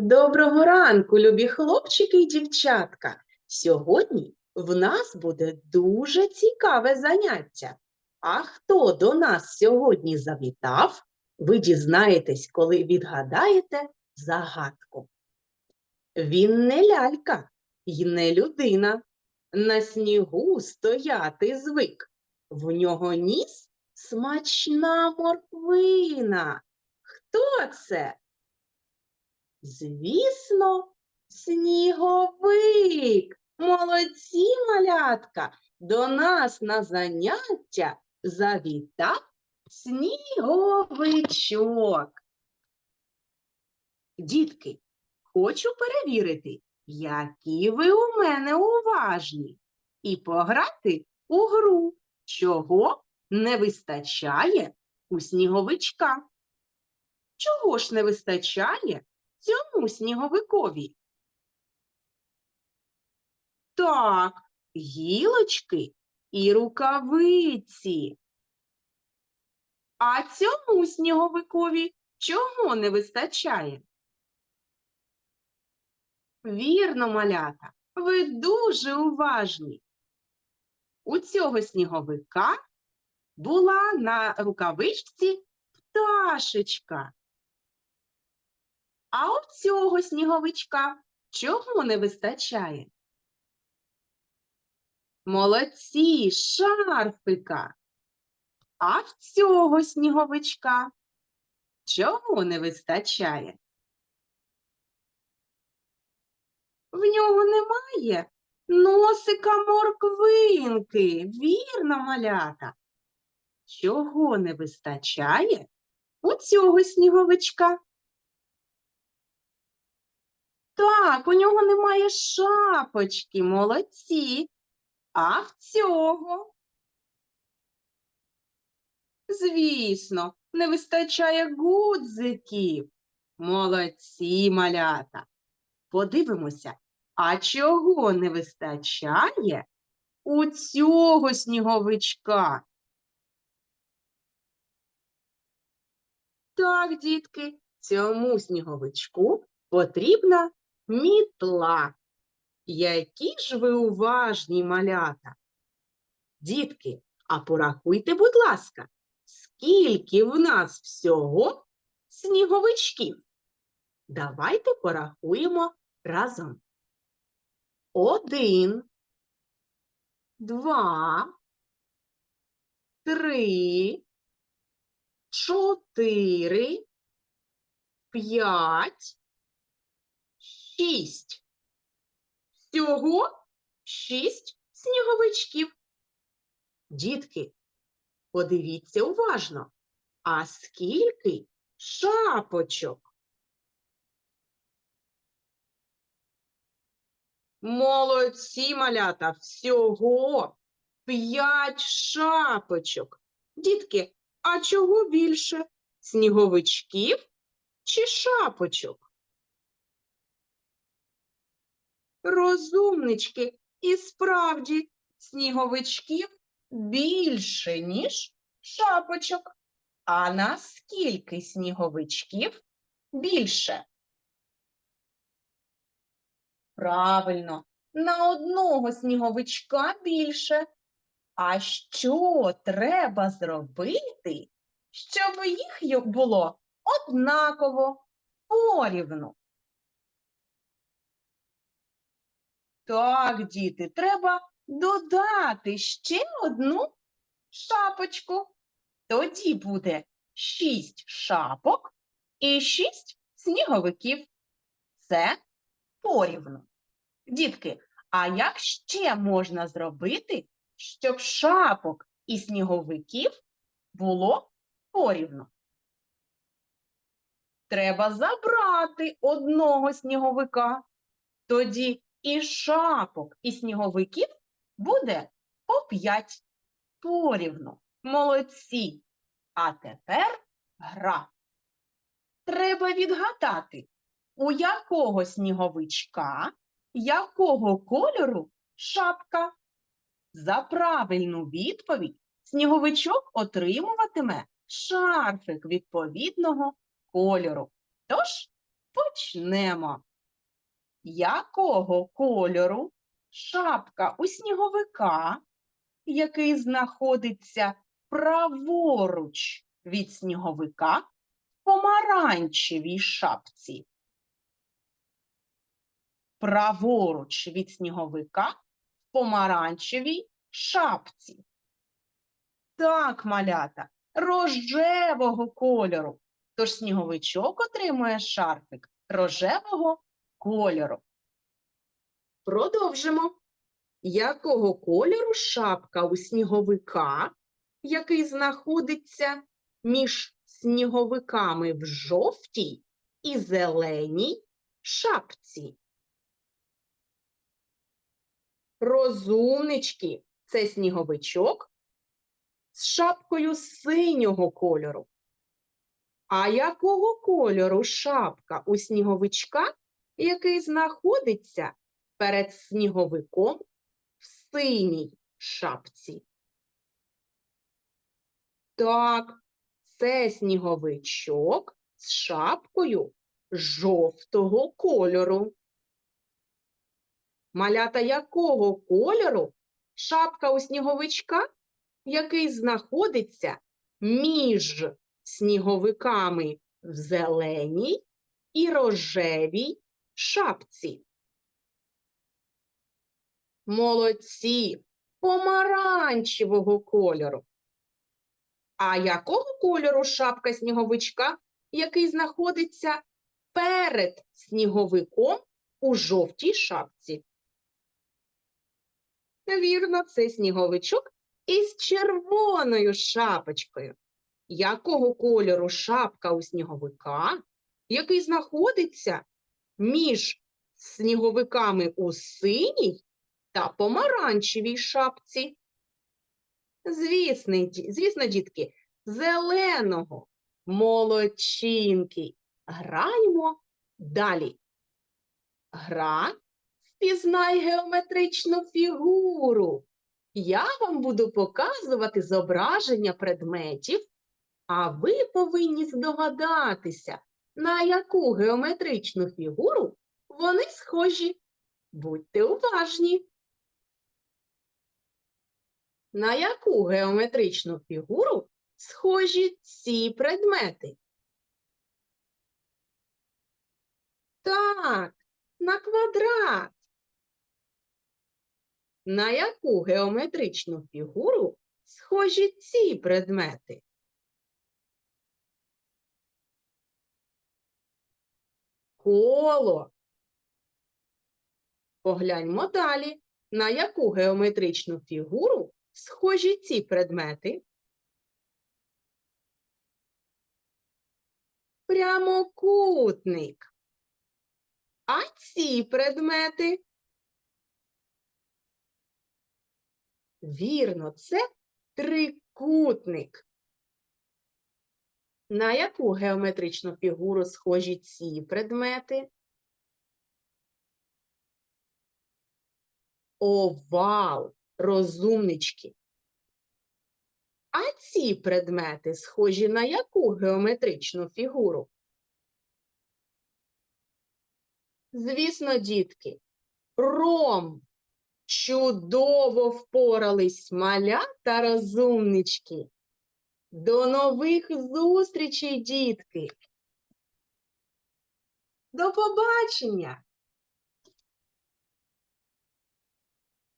Доброго ранку, любі хлопчики і дівчатка. Сьогодні в нас буде дуже цікаве заняття. А хто до нас сьогодні завітав, ви дізнаєтесь, коли відгадаєте загадку. Він не лялька й не людина. На снігу стояти звик. В нього ніс смачна морквина. Хто це? Звісно, сніговик. Молодці, малятка. До нас на заняття завітав сніговичок. Дітки, хочу перевірити, які ви у мене уважні, і пограти у гру, чого не вистачає у сніговичка. Чого ж не вистачає цьому сніговикові? Так, гілочки і рукавиці. А цьому сніговикові чого не вистачає? Вірно, малята, ви дуже уважні. У цього сніговика була на рукавичці пташечка. А у цього сніговичка чого не вистачає? Молодці, шарфика. А в цього сніговичка чого не вистачає? В нього немає носика морквинки. Вірно, малята. Чого не вистачає у цього сніговичка? Так, у нього немає шапочки, молодці. А в цього? Звісно, не вистачає гудзиків. Молодці, малята. Подивимося, а чого не вистачає у цього сніговичка? Так, дітки, цьому сніговичку потрібна мітла. Які ж ви уважні малята? Дітки, а порахуйте, будь ласка, скільки в нас всього сніговичків? Давайте порахуємо разом. Один, два, три, чотири, п'ять, шість. Всього шість сніговичків. Дітки, подивіться уважно. А скільки шапочок? Молодці, малята, всього п'ять шапочок. Дітки, а чого більше? Сніговичків чи шапочок? Розумнички, і справді сніговичків більше, ніж шапочок. А наскільки сніговичків більше? Правильно, на одного сніговичка більше. А що треба зробити, щоб їх було однаково порівну? Так, діти, треба додати ще одну шапочку. Тоді буде шість шапок і шість сніговиків. Це порівну. Дітки, а як ще можна зробити, щоб шапок і сніговиків було порівну? Треба забрати одного сніговика. Тоді і шапок, і сніговиків буде по п'ять порівну. Молодці. А тепер гра. Треба відгадати, у якого сніговичка, якого кольору шапка. За правильну відповідь сніговичок отримуватиме шарфик відповідного кольору. Тож Почнемо. Якого кольору шапка у сніговика, який знаходиться праворуч від сніговика в помаранчевій шапці? Праворуч від сніговика в помаранчевій шапці. Так, малята, рожевого кольору. Тож сніговичок отримує шарфик рожевого кольору. Продовжимо. Якого кольору шапка у сніговика, який знаходиться між сніговиками в жовтій і зеленій шапці? Розумнички це сніговичок з шапкою синього кольору. А якого кольору шапка у сніговичка, який знаходиться перед сніговиком в синій шапці? Так, це сніговичок з шапкою жовтого кольору. Малята якого кольору шапка у сніговичка, який знаходиться між сніговиками в зеленій і рожевій шапці. Молодці помаранчевого кольору. А якого кольору шапка сніговичка, який знаходиться перед сніговиком у жовтій шапці? Вірно, це сніговичок із червоною шапочкою. Якого кольору шапка у сніговика, який знаходиться між сніговиками у синій та помаранчевій шапці? Звісно, звісно, дітки, зеленого, молодчинки. Граємо далі. Гра Впізнай геометричну фігуру. Я вам буду показувати зображення предметів, а ви повинні здогадатися, на яку геометричну фігуру вони схожі. Будьте уважні. На яку геометричну фігуру схожі ці предмети? Так, на квадрат. На яку геометричну фігуру схожі ці предмети? Коло. Погляньмо далі. На яку геометричну фігуру схожі ці предмети? Прямокутник. А ці предмети? Вірно, це трикутник. На яку геометричну фігуру схожі ці предмети? Овал, розумнички. А ці предмети схожі на яку геометричну фігуру? Звісно, дітки, ром. Чудово впорались маля та розумнички. До нових зустрічей, дітки. До побачення!